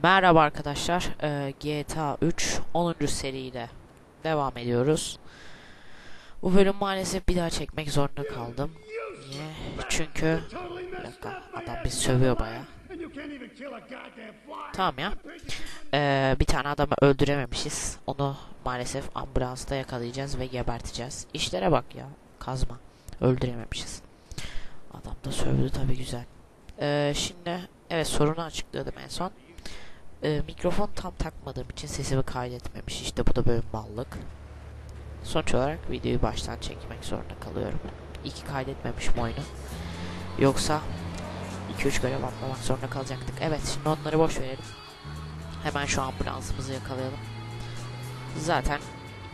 Merhaba arkadaşlar. Ee, GTA 3 10. seriyle devam ediyoruz. Bu bölüm maalesef bir daha çekmek zorunda kaldım. Niye? Çünkü bir dakika adam bizi sövüyor baya. Tamam ya. Ee, bir tane adamı öldürememişiz. Onu maalesef ambulansta yakalayacağız ve geberteceğiz. İşlere bak ya. Kazma. Öldürememişiz. Adam da sövdü tabi güzel. Ee, şimdi evet sorunu açıkladım en son. Ee, mikrofon tam takmadığım için sesimi kaydetmemiş. İşte bu da böyle mallık. Sonuç olarak videoyu baştan çekmek zorunda kalıyorum. İyi ki kaydetmemişim oyunu. Yoksa 2-3 görev atlamak zorunda kalacaktık. Evet şimdi onları boş verelim. Hemen şu ambulansımızı yakalayalım. Zaten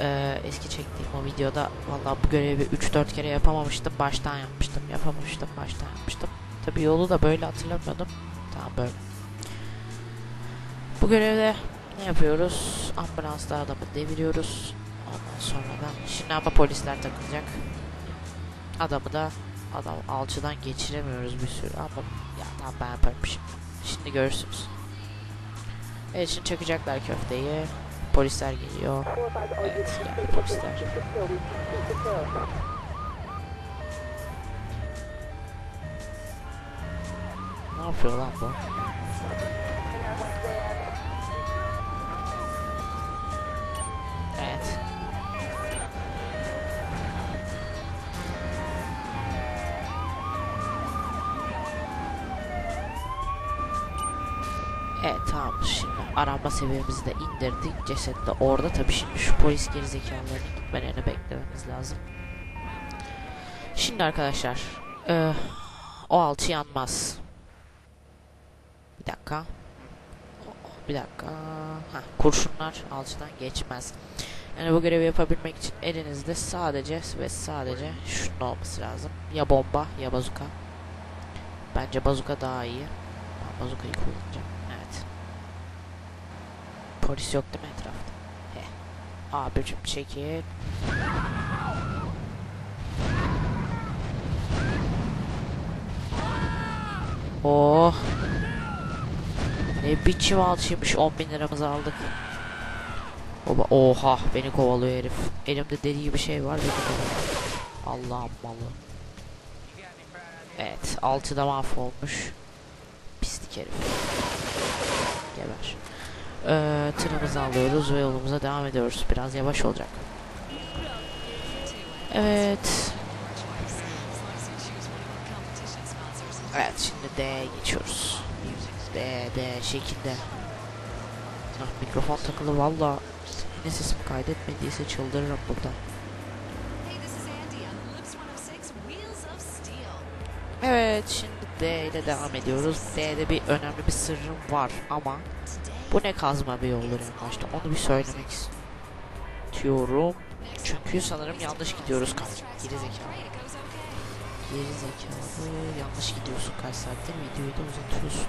e, eski çektiğim o videoda vallahi bu görevi 3-4 kere yapamamıştım. Baştan yapmıştım. Yapamamıştım. Baştan yapmıştım. Tabi yolu da böyle hatırlamıyordum. Tamam böyle. Bu görevde ne yapıyoruz? Ambulansla adamı deviriyoruz. Ondan sonra da şimdi ama polisler takılacak. Adamı da adam alçıdan geçiremiyoruz bir sürü ama ya tamam ben yaparım şimdi. Şimdi görürsünüz. Evet şimdi çakacaklar köfteyi. Polisler geliyor. Evet geldi polisler. Ne yapıyor lan bu? Arama seviyemizi de indirdik ceset de orada tabi şimdi şu polis gerizekalılarının gitmelerini beklememiz lazım. Şimdi arkadaşlar eee, o alçı yanmaz. Bir dakika. Bir dakika. Heh, kurşunlar alçıdan geçmez. Yani bu görevi yapabilmek için elinizde sadece ve sadece şunun olması lazım. Ya bomba ya bazuka. Bence bazuka daha iyi. Ben bazukayı kullanacağım. Polis yok değil mi etrafta? He. Abicim çekil. Oh. Ne biçim alçıymış 10 bin liramızı aldık. Oba, oha beni kovalıyor herif. Elimde deli gibi şey var. Allah'ım malı. Evet altıda mahvolmuş. Pislik herif. Geber. Ee, tırımızı alıyoruz ve yolumuza devam ediyoruz. Biraz yavaş olacak. Evet. Evet şimdi D'ye geçiyoruz. D, D şekilde. Ah, mikrofon takılı valla. Yine sesimi kaydetmediyse çıldırırım burada. Hey, this is Andy. I'm Lips 106, Wheels of Steel. Evet şimdi D ile devam ediyoruz. D'de bir önemli bir sırrım var ama bu ne kazma bir yoldur en başta onu bir söylemek istiyorum. Çünkü sanırım yanlış gidiyoruz kaç geri zekalı. Geri zekalı yanlış gidiyorsun kaç saattir videoyu da uzatıyorsun.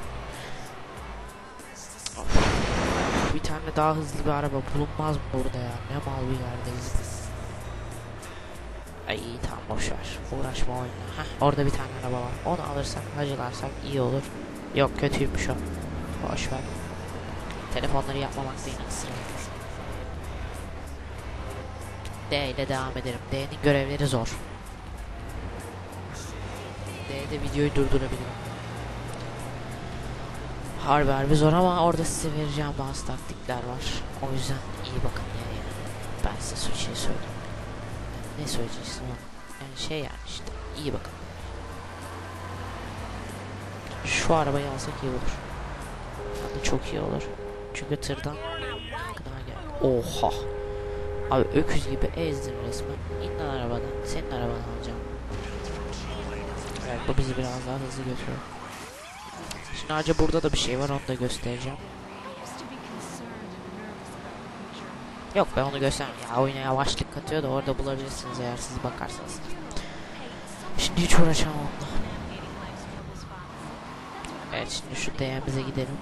Of. Bir tane daha hızlı bir araba bulunmaz mı burada ya? Ne mal bir yerdeyiz biz. Ay tamam boşver. Uğraşma oyna. Heh, orada bir tane araba var. Onu alırsak hacılarsak iyi olur. Yok kötüymüş o. Boşver. Telefonları yapmamak da etmez. D ile devam edelim. D'nin görevleri zor. D'de videoyu durdurabilirim. Harbi harbi zor ama orada size vereceğim bazı taktikler var. O yüzden iyi bakın yani. Ben size şey söyleyeyim. Ne söyleyeceksin oğlum? Yani şey yani işte iyi bakın. Şu arabayı alsak iyi olur. Yani çok iyi olur. Çünkü tırdan gıda geldi. Oha. Abi öküz gibi ezdim resmen. İn lan arabadan. Senin arabanı alacağım. Evet bu bizi biraz daha hızlı götürüyor. Şimdi ayrıca burada da bir şey var onu da göstereceğim. Yok ben onu göstermem. Ya oyuna yavaşlık katıyor da orada bulabilirsiniz eğer siz bakarsanız. Şimdi hiç uğraşamam onunla. Evet şimdi şu DM'imize gidelim.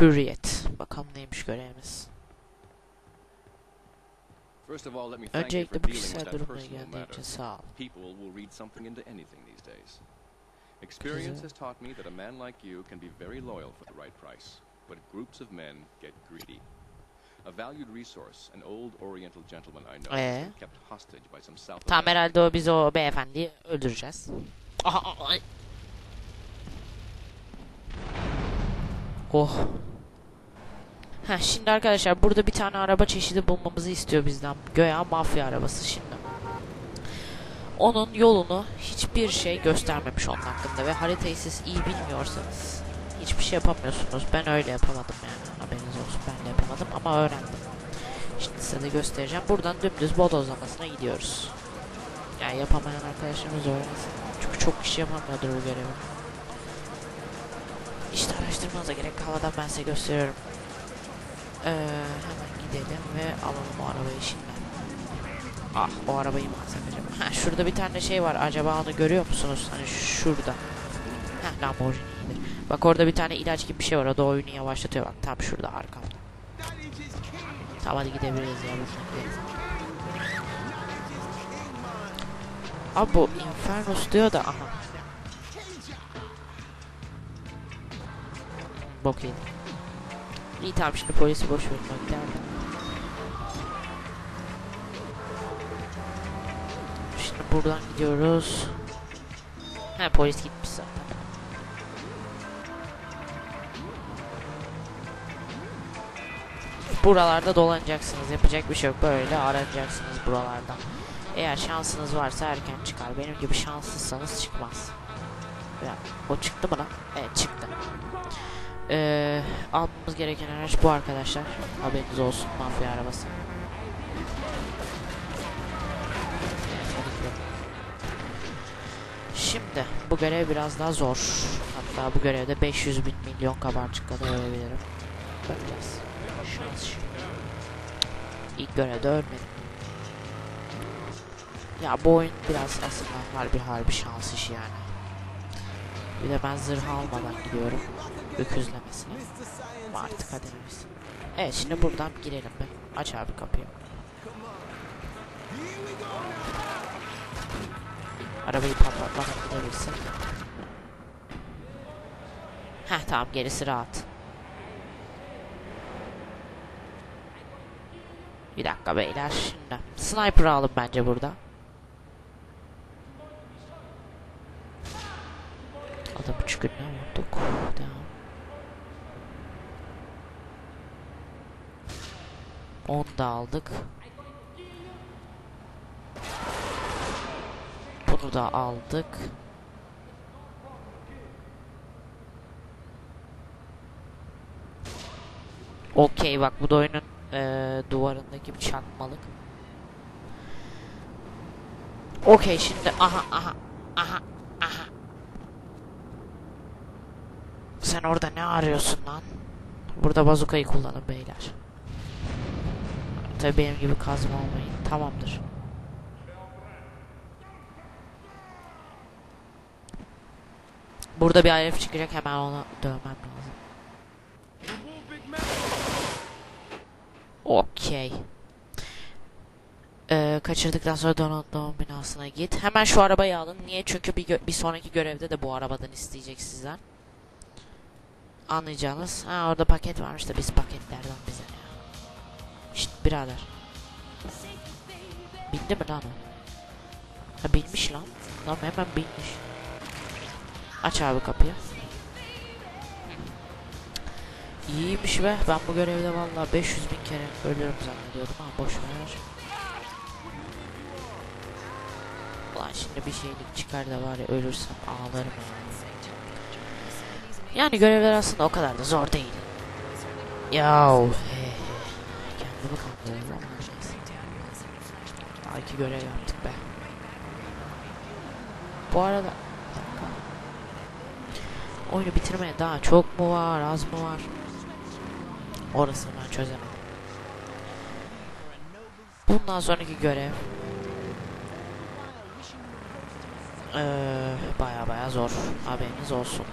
Hürriyet. Bak Bakalım neymiş görevimiz. Öncelikle bu kişisel geldiğin matter. için sağ ol. Experience has taught me that a man like you can be very loyal for the right price, but groups of men get greedy. A valued resource, an old Oriental gentleman I know, Ee? kept hostage by some South Tamam herhalde o biz o beyefendiyi öldüreceğiz. Aha, ay. Oh. Heh, şimdi arkadaşlar burada bir tane araba çeşidi bulmamızı istiyor bizden. Göya mafya arabası şimdi. Onun yolunu hiçbir şey göstermemiş onun hakkında ve haritayı siz iyi bilmiyorsanız hiçbir şey yapamıyorsunuz. Ben öyle yapamadım yani. Haberiniz olsun ben de yapamadım ama öğrendim. Şimdi size de göstereceğim. Buradan dümdüz bodozlamasına gidiyoruz. Yani yapamayan arkadaşlarımız öğrensin. Çünkü çok kişi yapamıyordur bu görevi. İşte araştırmanıza gerek kalmadan ben size gösteriyorum. Ee, hemen gidelim ve alalım o arabayı şimdi. Ah o arabayı mı alsak acaba? Ha şurada bir tane şey var. Acaba onu görüyor musunuz? Hani şurada. Heh Lamborghini'dir. Bak orada bir tane ilaç gibi bir şey var. O da oyunu yavaşlatıyor. Bak tam şurada arkamda. Tamam hadi gidebiliriz ya. Abi bu Infernus diyor da aha. Bok yedim. İyi tamam şimdi polisi boş verin. Bak. Şimdi buradan gidiyoruz. He polis gitmiş zaten. Buralarda dolanacaksınız. Yapacak bir şey yok. Böyle aranacaksınız buralardan. Eğer şansınız varsa erken çıkar. Benim gibi şanssızsanız çıkmaz. Ya, o çıktı mı lan? Evet çıktı. Ee, almamız gereken araç bu arkadaşlar. Haberiniz olsun mafya arabası. Şimdi bu görev biraz daha zor. Hatta bu görevde 500 bin milyon kabarcık kadar ölebilirim. Bakacağız. Şans şimdi. İlk görevde ölmedim. Ya bu oyun biraz aslında harbi harbi şans işi yani. Bir de ben zırh almadan gidiyorum. Öküzlemesine. Artık kaderimiz. Evet şimdi buradan girelim be. Aç abi kapıyı. Arabayı patlatmadan gidebilirsin. Heh tamam gerisi rahat. Bir dakika beyler şimdi. Sniper alın bence burada. Adamı çükürüne vurduk. Devam. On da aldık. Bunu da aldık. Okey bak bu da oyunun eee, duvarındaki bir çakmalık. Okey şimdi aha aha aha aha. Sen orada ne arıyorsun lan? Burada bazukayı kullanın beyler. Tabii benim gibi kazma olmayın. Tamamdır. Burada bir herif çıkacak hemen onu dövmem lazım. Okey. Ee, kaçırdıktan sonra Donald Doğum binasına git. Hemen şu arabayı alın. Niye? Çünkü bir, bir sonraki görevde de bu arabadan isteyecek sizden. Anlayacağınız. Ha orada paket varmış da biz paketlerden bize. Şşt birader. Bindi mi lan o? Ha bilmiş lan. Lan hemen bilmiş. Aç abi kapıyı. İyiymiş be. Ben bu görevde vallahi 500 bin kere ölüyorum zannediyordum ama boş ver. Ulan şimdi bir şeylik çıkar da var ölürsem ağlarım yani. Görevler aslında o kadar da zor değil. Yahu. he ama neyse. Daha iki görev yaptık be. Bu arada. Oyunu bitirmeye daha çok mu var, az mı var? Orasını ben çözemedim. Bundan sonraki görev Ee, baya baya zor. Haberiniz olsun.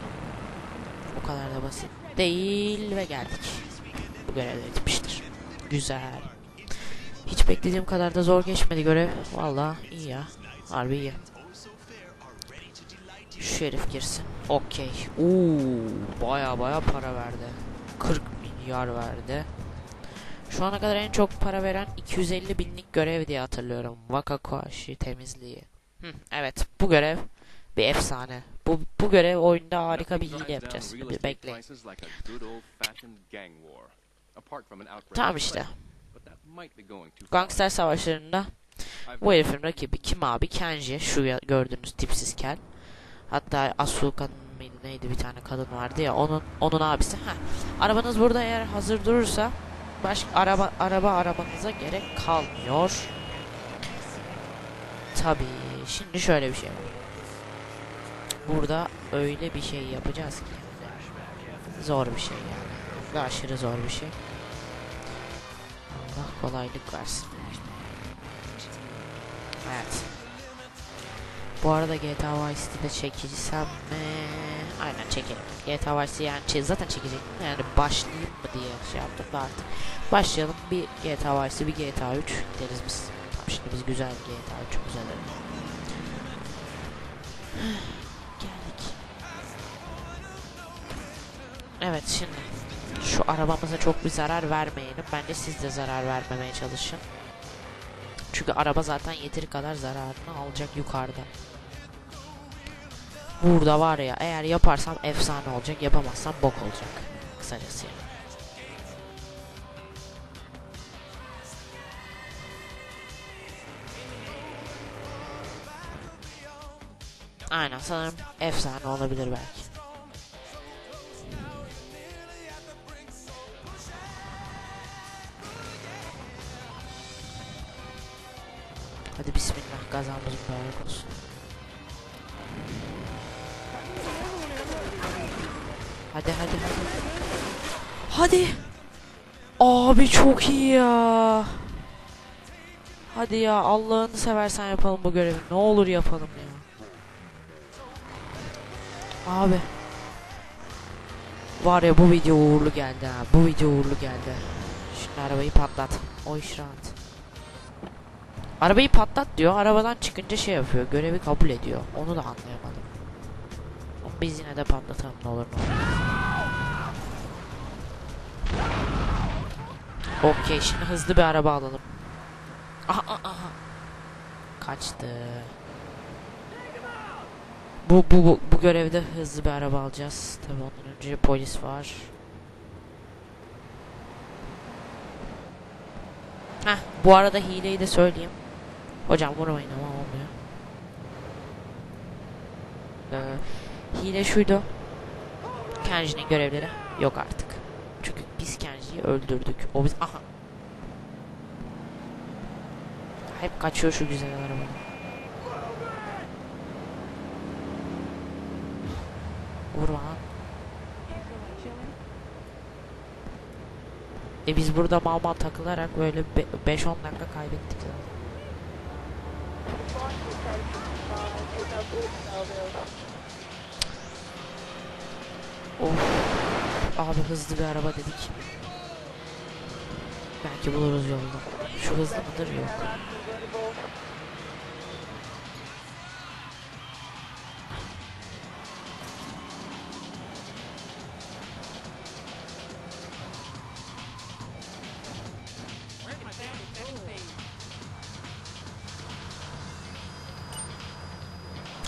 O kadar da basit değil ve geldik. Bu görev de bitmiştir. Güzel. Hiç beklediğim kadar da zor geçmedi görev. Valla iyi ya. Harbi iyi. Şu herif girsin. Okey. Oo, baya baya para verdi. 40 milyar verdi. Şu ana kadar en çok para veren 250 binlik görev diye hatırlıyorum. Wakakashi temizliği. Hı, evet bu görev bir efsane. Bu bu görev oyunda harika bir hile yapacağız. Bir bekleyin. Tamam işte. Gangster savaşlarında bu herifin rakibi kim abi? Kenji. Şu gördüğünüz tipsiz kel. Hatta Asuka'nın mıydı neydi bir tane kadın vardı ya onun onun abisi. Ha. Arabanız burada eğer hazır durursa başka araba araba aramanıza gerek kalmıyor. Tabii. Şimdi şöyle bir şey var. Burada öyle bir şey yapacağız ki zor bir şey yani. Ve aşırı zor bir şey. Kolaylık versin. Evet. Bu arada GTA Vice City'de çekilsem mi? Aynen çekelim. GTA Vice City yani zaten çekecektim yani başlayayım mı diye şey yaptım da artık. Başlayalım bir GTA Vice City bir GTA 3 deriz biz. Tamam şimdi biz güzel GTA 3 güzel. Geldik. Evet şimdi şu arabamıza çok bir zarar vermeyelim. Bence siz de zarar vermemeye çalışın. Çünkü araba zaten yeteri kadar zararını alacak yukarıda. Burada var ya eğer yaparsam efsane olacak yapamazsam bok olacak. Kısacası yani. Aynen sanırım efsane olabilir belki. Mübarek olsun. Hadi hadi hadi. Hadi. Abi çok iyi ya. Hadi ya Allah'ını seversen yapalım bu görevi. Ne olur yapalım ya. Abi. Var ya bu video uğurlu geldi ha. Bu video uğurlu geldi. Şimdi arabayı patlat. O iş rahat. Arabayı patlat diyor. Arabadan çıkınca şey yapıyor. Görevi kabul ediyor. Onu da anlayamadım. Ama biz yine de patlatalım ne olur ne olur. Okey şimdi hızlı bir araba alalım. Aha aha. Kaçtı. Bu, bu, bu, bu görevde hızlı bir araba alacağız. Tabii ondan önce polis var. Heh, bu arada hileyi de söyleyeyim. Hocam vurmayın ama olmuyor. Ee, hile şuydu. Kenji'nin görevleri yok artık. Çünkü biz Kenji'yi öldürdük. O biz... Aha. Hep kaçıyor şu güzel araba. Vurma lan. E biz burada mal mal takılarak böyle 5-10 dakika kaybettik zaten. Of. Abi hızlı bir araba dedik. Belki buluruz yolda. Şu hızlı mıdır yok.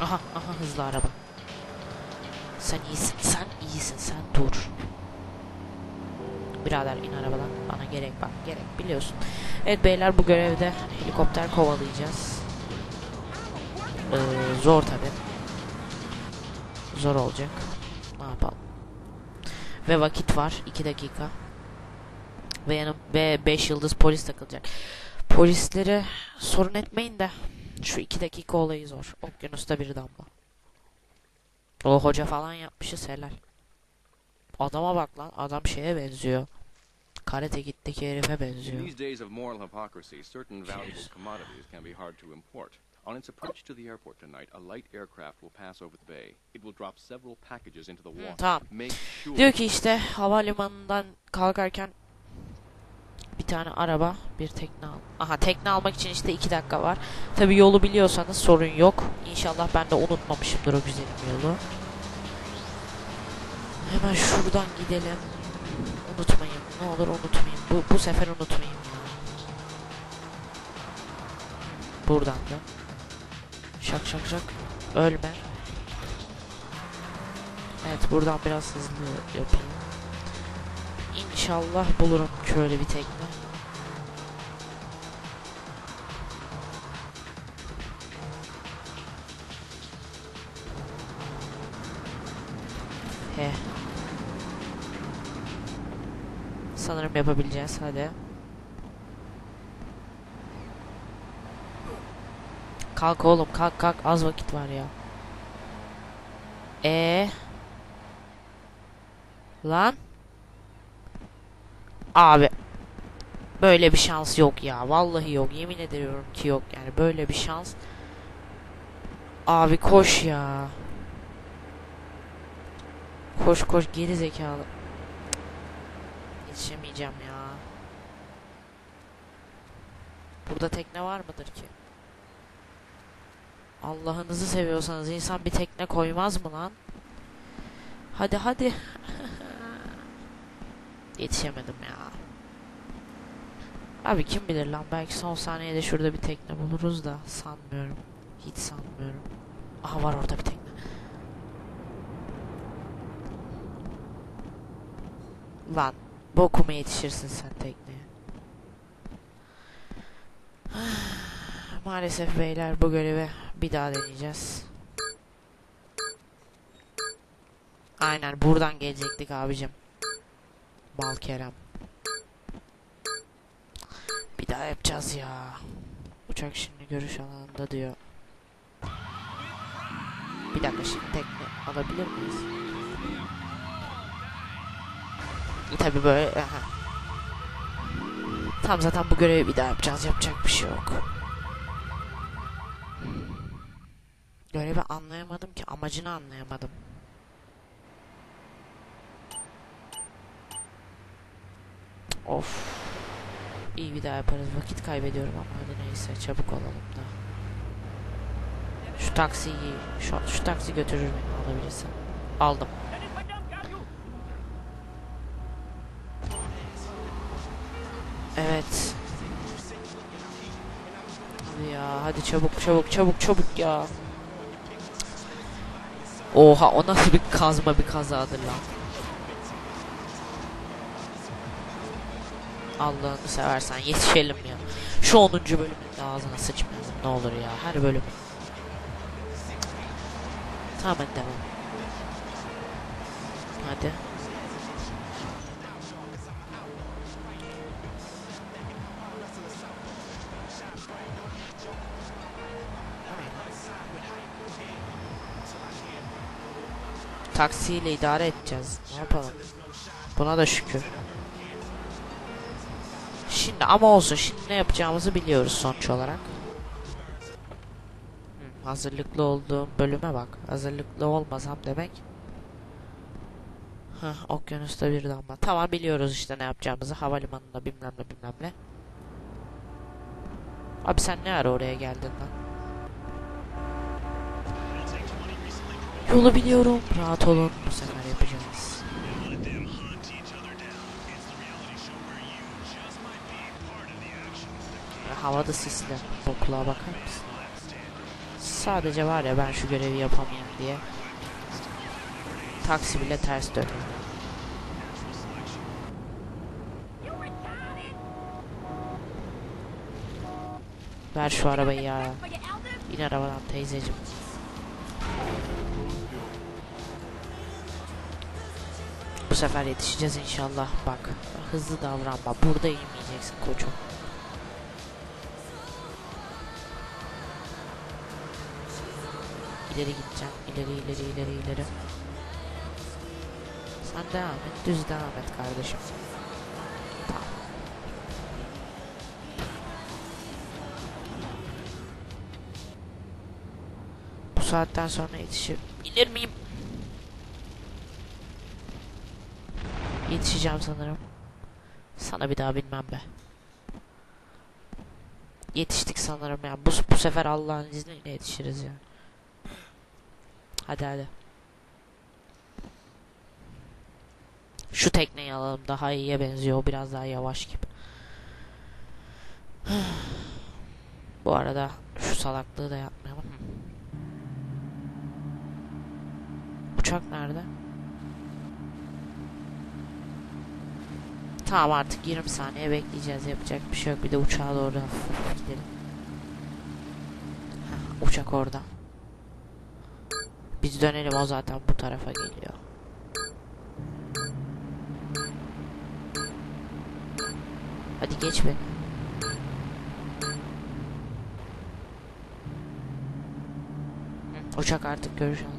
Aha aha hızlı araba. Sen iyisin sen iyisin sen dur. Birader in arabadan bana gerek var gerek biliyorsun. Evet beyler bu görevde helikopter kovalayacağız. Ee, zor tabi. Zor olacak. Ne yapalım. Ve vakit var 2 dakika. Ve yanım ve 5 yıldız polis takılacak. Polisleri sorun etmeyin de şu 2 dakika olayı zor. Okyanusta bir damla. O hoca falan yapmışız helal. Adama bak lan adam şeye benziyor. Karate gitteki herife In benziyor. these days of moral hypocrisy, certain valuable commodities can be hard to import. On its approach to the airport tonight, a light aircraft will pass over the bay. It will drop several packages into the water. tamam. Diyor ki işte havalimanından kalkarken Bir tane araba, bir tekne al. Aha tekne almak için işte 2 dakika var. Tabi yolu biliyorsanız sorun yok. İnşallah ben de unutmamışımdır o güzelim yolu. Hemen şuradan gidelim. Unutmayın. Ne olur unutmayın. Bu, bu sefer unutmayın ya. Buradan da. Şak şak şak. Ölme. Evet buradan biraz hızlı yapayım. İnşallah bulurum şöyle bir tekne. He. Sanırım yapabileceğiz. Hadi. Kalk oğlum kalk kalk az vakit var ya. E Lan. Abi. Böyle bir şans yok ya. Vallahi yok. Yemin ediyorum ki yok. Yani böyle bir şans. Abi koş ya. Koş koş geri zekalı. Yetişemeyeceğim ya. Burada tekne var mıdır ki? Allah'ınızı seviyorsanız insan bir tekne koymaz mı lan? Hadi hadi. Yetişemedim ya. Abi kim bilir lan belki son saniyede şurada bir tekne buluruz da sanmıyorum. Hiç sanmıyorum. Aha var orada bir tekne. Lan bokuma yetişirsin sen tekneye. Maalesef beyler bu görevi bir daha deneyeceğiz. Aynen buradan gelecektik abicim. Mal Kerem. Bir daha yapacağız ya. Uçak şimdi görüş alanında diyor. Bir dakika şimdi tekne alabilir miyiz? Tabi böyle aha. Tam zaten bu görevi bir daha yapacağız. Yapacak bir şey yok. Görevi anlayamadım ki amacını anlayamadım. Of. İyi bir daha yaparız. Vakit kaybediyorum ama hadi neyse çabuk olalım da. Şu taksiyi, şu, şu taksi götürür beni alabilirsem. Aldım. Evet. Hadi ya hadi çabuk çabuk çabuk çabuk ya. Oha o nasıl bir kazma bir kazadır lan. Allah'ını seversen yetişelim ya. Şu 10. bölümün de ağzına sıçmayalım ne olur ya. Her bölüm. Tamam hadi devam. Hadi. Taksiyle idare edeceğiz. Ne yapalım? Buna da şükür. Şimdi ama olsun. Şimdi ne yapacağımızı biliyoruz sonuç olarak. Hı, hazırlıklı olduğum bölüme bak. Hazırlıklı olmasam demek. Hah, okyanusta bir damla. Tamam biliyoruz işte ne yapacağımızı. Havalimanında bilmem ne bilmem ne. Abi sen ne ara oraya geldin lan? Yolu biliyorum. Rahat olun. Bu sefer yapacağız. Ya, Havada sisli. Bokluğa bakar mısın? Sadece var ya ben şu görevi yapamayayım diye. Taksi bile ters dönüyor. Ver şu arabayı ya. İn arabadan teyzeciğim. Bu sefer yetişeceğiz inşallah. Bak hızlı davranma. Burada inmeyeceksin koçum. İleri gideceğim. İleri ileri ileri ileri. Sen devam et. Düz devam et kardeşim. Tamam. Bu saatten sonra yetişebilir miyim? Yetişeceğim sanırım. Sana bir daha bilmem be. yetiştik sanırım ya. Bu, bu sefer Allah'ın izniyle yetişiriz ya. Hadi hadi. Şu tekneyi alalım daha iyiye benziyor. Biraz daha yavaş gibi. Bu arada şu salaklığı da yapmayalım. Uçak nerede? Tamam artık 20 saniye bekleyeceğiz. Yapacak bir şey yok. Bir de uçağa doğru gidelim. Heh, uçak orada. Biz dönelim o zaten bu tarafa geliyor. Hadi geç beni. Uçak artık görüşelim.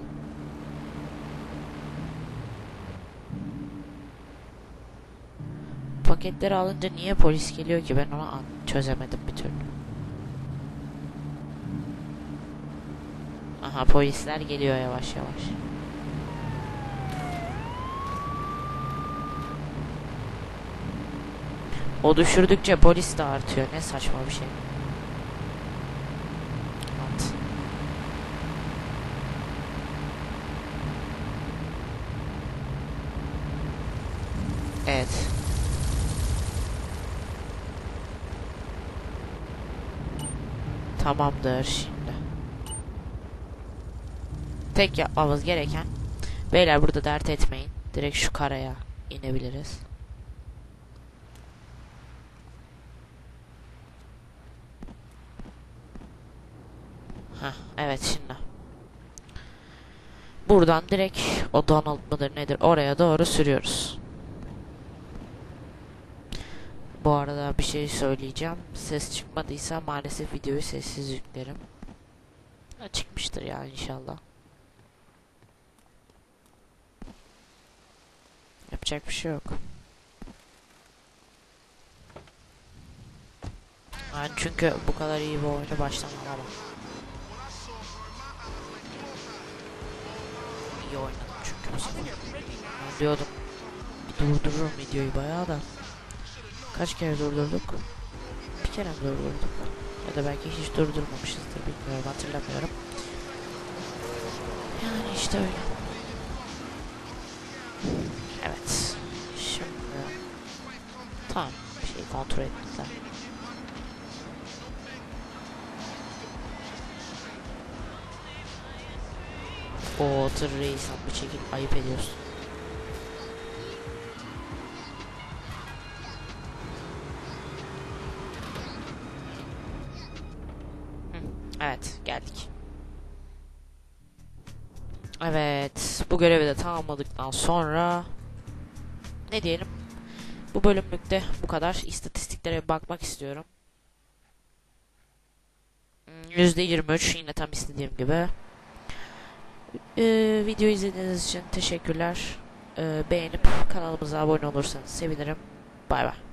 Paketleri alınca niye polis geliyor ki ben onu çözemedim Aha polisler geliyor yavaş yavaş. O düşürdükçe polis de artıyor. Ne saçma bir şey. At. Evet. Tamamdır. Tek yapmamız gereken Beyler burada dert etmeyin. Direkt şu karaya inebiliriz. Heh, evet şimdi. Buradan direkt o Donald mıdır nedir oraya doğru sürüyoruz. Bu arada bir şey söyleyeceğim. Ses çıkmadıysa maalesef videoyu sessiz yüklerim. Çıkmıştır ya inşallah. Yapacak bir şey yok. Yani çünkü bu kadar iyi bir oyunu baştan alamam. İyi oynadım çünkü bu sefer. Diyordum durdururum videoyu bayağı da. Kaç kere durdurduk? Bir kere durdurduk? Ya da belki hiç durdurmamışızdır bilmiyorum hatırlamıyorum. Yani işte öyle. Tamam bir şey kontrol ettiler. O tır reis bir çekil ayıp ediyorsun. Evet geldik. Evet bu görevi de tamamladıktan sonra ne diyelim bu bölümlükte bu kadar istatistiklere bakmak istiyorum. Hmm, %23 yine tam istediğim gibi. Ee, video izlediğiniz için teşekkürler. Ee, beğenip kanalımıza abone olursanız sevinirim. Bay bay.